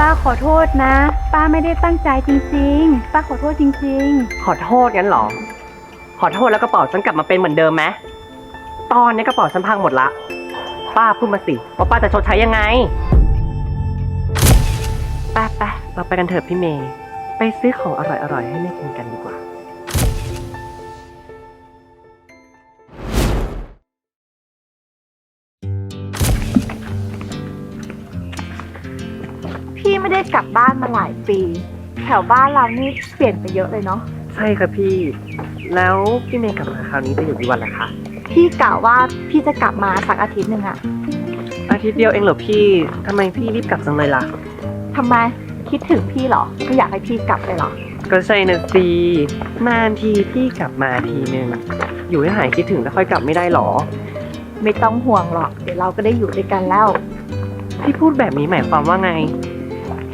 ป้าขอโทษนะ ป้าไม่ได้ตั้งใจจริง ๆ ป้าขอโทษจริง ขอโทษงั้นเหรอ ขอโทษแล้วกระเป๋าฉันกลับมาเป็นเหมือนเดิมไหมตอนนี้กระเป๋าฉันพังหมดละ ป้าพูดมาสิว่าป้าจะชดใช้ยังไงไปไปเราไปกันเถอะพี่เมย์ ไปซื้อของอร่อยๆให้แม่กินกันดีกว่า ไม่ได้กลับบ้านมาหลายปี แถวบ้านเรานี่เปลี่ยนไปเยอะเลยเนาะใช่ครับพี่ แล้วพี่เมย์กลับมาคราวนี้จะอยู่กี่วันล่ะคะ พี่กะว่าพี่จะกลับมาสักอาทิตย์หนึ่งอะอาทิตย์เดียวเองเหรอพี่ทำไมพี่รีบกลับจังเลยล่ะ ทำไมคิดถึงพี่เหรอไม่อยากให้พี่กลับเลยเหรอ ก็ใช่นะสินานทีพี่กลับมาทีนึงอยู่ให้หายคิดถึงแล้วค่อยกลับไม่ได้หรอ ไม่ต้องห่วงหรอก เดี๋ยวเราก็ได้อยู่ด้วยกันแล้ว พี่พูดแบบนี้หมายความว่าไง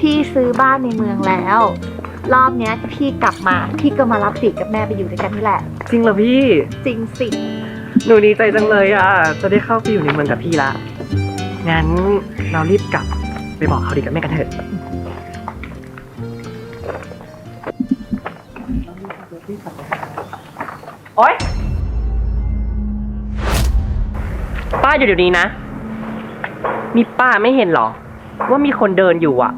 พี่ซื้อบ้านในเมืองแล้ว รอบเนี้ยที่พี่กลับมาพี่ก็มารับติกับแม่ไปอยู่ด้วยกันนี่แหละ จริงเหรอพี่ จริงสิ หนูดีใจจังเลยอะ จะได้เข้าไปอยู่ในเมืองกับพี่ละ งั้นเรารีบกลับไปบอกเขาดีกับแม่กันเถอะ โอ๊ย ป้าอยู่เดี๋ยวนี้นะนี่ป้าไม่เห็นเหรอ ว่ามีคนเดินอยู่อะ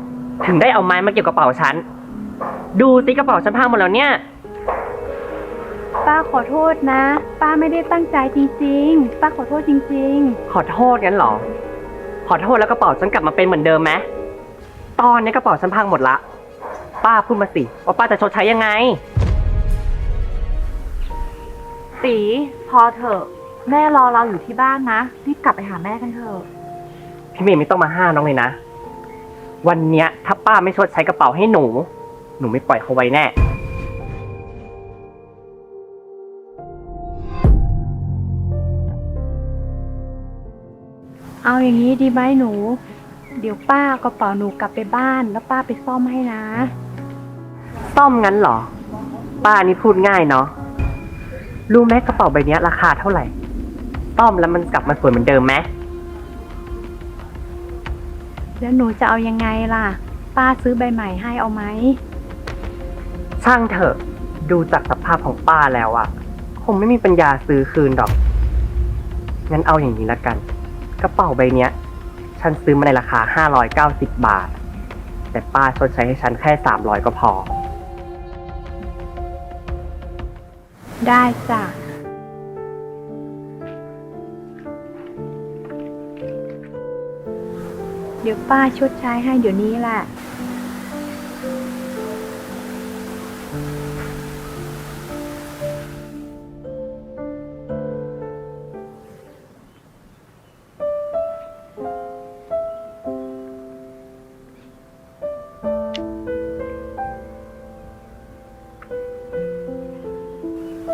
ถึงได้เอาไม้มาเกี่ยวกระเป๋าฉัน ดูสิกระเป๋าฉันพังหมดแล้วเนี่ยๆป้าขอโทษนะ ป้าไม่ได้ตั้งใจจริง ๆ ป้าขอโทษจริง ขอโทษงั้นเหรอ ขอโทษแล้วกระเป๋าฉันกลับมาเป็นเหมือนเดิมไหมตอนนี้กระเป๋าฉันพังหมดละ ป้าพูดมาสิว่าป้าจะชดใช้ยังไงตีพอเถอะแม่รอเราอยู่ที่บ้านนะรีบกลับไปหาแม่กันเถอะ พี่เมย์ไม่ต้องมาห้ามน้องเลยนะ วันเนี้ยถ้าป้าไม่ชดใช้กระเป๋าให้หนู หนูไม่ปล่อยเขาไว้แน่ๆเอาอย่างนี้ดีไหมหนู เดี๋ยวป้าเอากระเป๋าหนูกลับไปบ้านแล้วป้าไปซ่อมให้นะ ซ่อมงั้นเหรอ ป้านี่พูดง่ายเนาะ รู้ไหมกระเป๋าใบเนี้ยราคาเท่าไหร่ซ่อมแล้วมันกลับมาสวยเหมือนเดิมไหม แล้วหนูจะเอายังไงล่ะ ป้าซื้อใบใหม่ให้เอาไหม ช่างเถอะ ดูจากสภาพของป้าแล้วอะคงไม่มีปัญญาซื้อคืนดอก งั้นเอาอย่างนี้ละกัน กระเป๋าใบเนี้ย ฉันซื้อมาในราคา 590 บาท แต่ป้าชดใช้ให้ฉันแค่ 300 ก็พอ ได้จ้ะ เดี๋ยวป้าชดใช้ให้เดี๋ยวนี้แหละ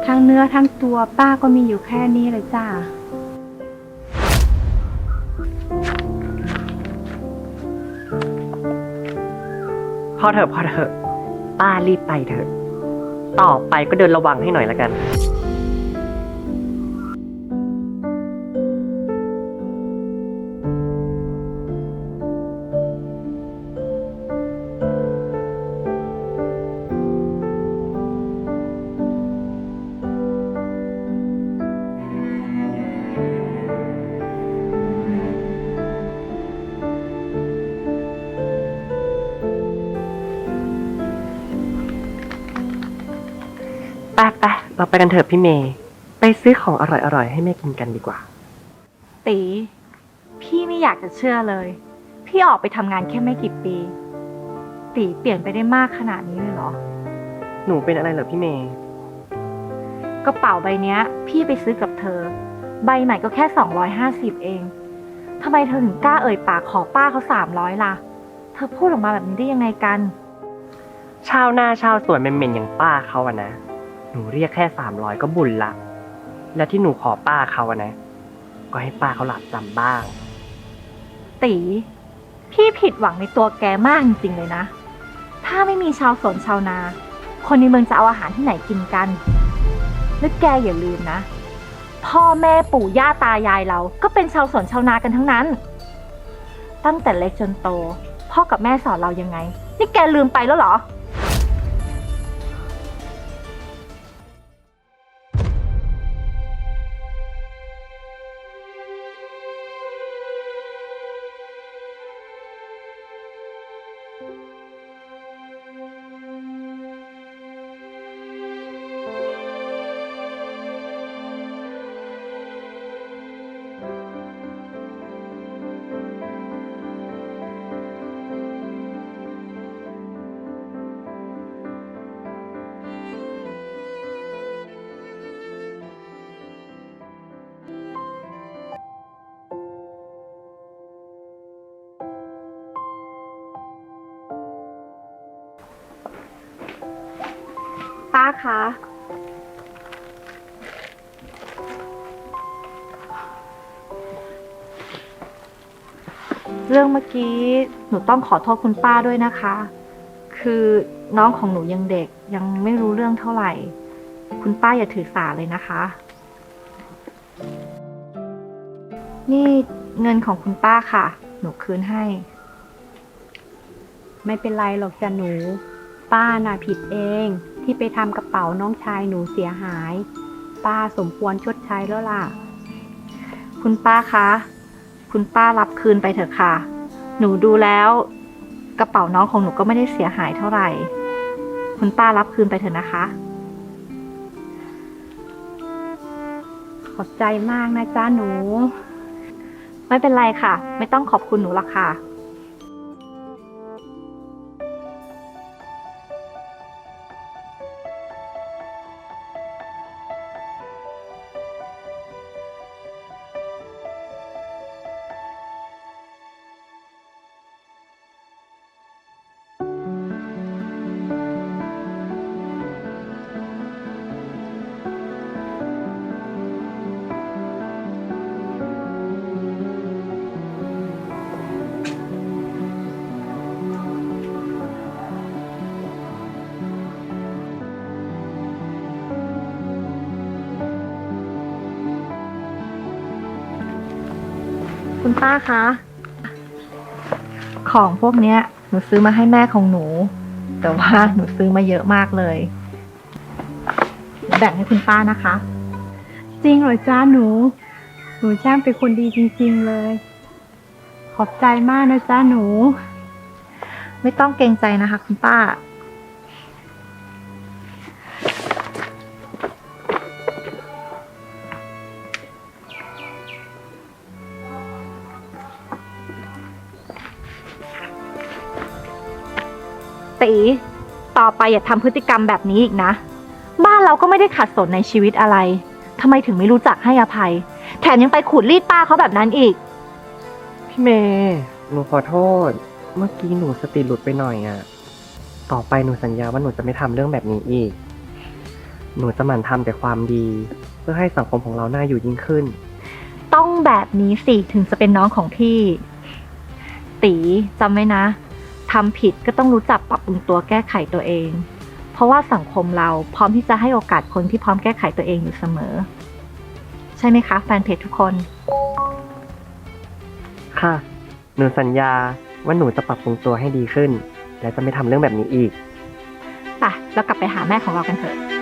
ทั้งเนื้อทั้งตัวป้าก็มีอยู่แค่นี้เลยจ้า อเถอะพอเถอะป้ารีบไปเถอะ ต่อไปก็เดินระวังให้หน่อยละกัน เราไปกันเถอะพี่เมย์ ไปซื้อของอร่อยๆ ให้แม่กินกันดีกว่า ตี พี่ไม่อยากจะเชื่อเลย พี่ออกไปทำงานแค่ไม่กี่ปี ตีเปลี่ยนไปได้มากขนาดนี้เลยเหรอ หนูเป็นอะไรเหรอพี่เมย์ กระเป๋าใบเนี้ย พี่ไปซื้อกับเธอ ใบใหม่ก็แค่ 250 เองทำไมเธอถึงกล้าเอ่ยปากขอป้าเขา300ล่ะ เธอพูดออกมาแบบนี้ได้ยังไงกัน ชาวหน้าชาวสวนเหม็นๆอย่างป้าเขาอะนะ หนูเรียกแค่สามร้อยก็บุญละ แล้วที่หนูขอป้าเขาอะนะ ก็ให้ป้าเขาหลับจำบ้าง ตี พี่ผิดหวังในตัวแกมากจริงๆเลยนะ ถ้าไม่มีชาวสวนชาวนา คนในเมืองจะเอาอาหารที่ไหนกินกัน และแกอย่าลืมนะ พ่อแม่ปู่ย่าตายายเรา ก็เป็นชาวสวนชาวนากันทั้งนั้น ตั้งแต่เล็กจนโต พ่อกับแม่สอนเรายังไง นี่แกลืมไปแล้วเหรอ ป้าคะ เรื่องเมื่อกี้หนูต้องขอโทษคุณป้าด้วยนะคะ คือน้องของหนูยังเด็กยังไม่รู้เรื่องเท่าไหร่ คุณป้าอย่าถือสาเลยนะคะ นี่เงินของคุณป้าค่ะ หนูคืนให้ ไม่เป็นไรหรอกจ้ะหนู ป้าน่ะผิดเอง ที่ไปทำกระเป๋าน้องชายหนูเสียหาย ป้าสมควรชดใช้แล้วล่ะ คุณป้าคะ คุณป้ารับคืนไปเถอะค่ะ หนูดูแล้ว กระเป๋าน้องของหนูก็ไม่ได้เสียหายเท่าไหร่ คุณป้ารับคืนไปเถอะนะคะ ขอบใจมากนะจ้าหนู ไม่เป็นไรค่ะ ไม่ต้องขอบคุณหนูหรอกค่ะ คุณป้าคะ ของพวกเนี้ย หนูซื้อมาให้แม่ของหนู แต่ว่าหนูซื้อมาเยอะมากเลย แบ่งให้คุณป้านะคะ จริงเหรอจ้าหนู หนูช่างเป็นคนดีจริง ๆเลย ขอบใจมากนะจ้าหนู ไม่ต้องเกรงใจนะคะ คุณป้า ตี ต่อไปอย่าทำพฤติกรรมแบบนี้อีกนะ บ้านเราก็ไม่ได้ขัดสนในชีวิตอะไรทำไมถึงไม่รู้จักให้อภัย แถมยังไปขูดรีดป้าเขาแบบนั้นอีก พี่เมย์หนูขอโทษ เมื่อกี้หนูสติหลุดไปหน่อยอะ่ะต่อไปหนูสัญญาว่าหนูจะไม่ทำเรื่องแบบนี้อีก หนูจะหมั่นทำแต่ความดี เพื่อให้สังคมของเราน่าอยู่ยิ่งขึ้น ต้องแบบนี้สิถึงจะเป็นน้องของพี่ ตีจำไว้นะ ทำผิดก็ต้องรู้จักปรับปรุงตัวแก้ไขตัวเอง เพราะว่าสังคมเราพร้อมที่จะให้โอกาสคนที่พร้อมแก้ไขตัวเองอยู่เสมอ ใช่ไหมคะ แฟนเพจทุกคน ค่ะ หนูสัญญาว่าหนูจะปรับปรุงตัวให้ดีขึ้น และจะไม่ทำเรื่องแบบนี้อีกไปเรากลับไปหาแม่ของเรากันเถอะ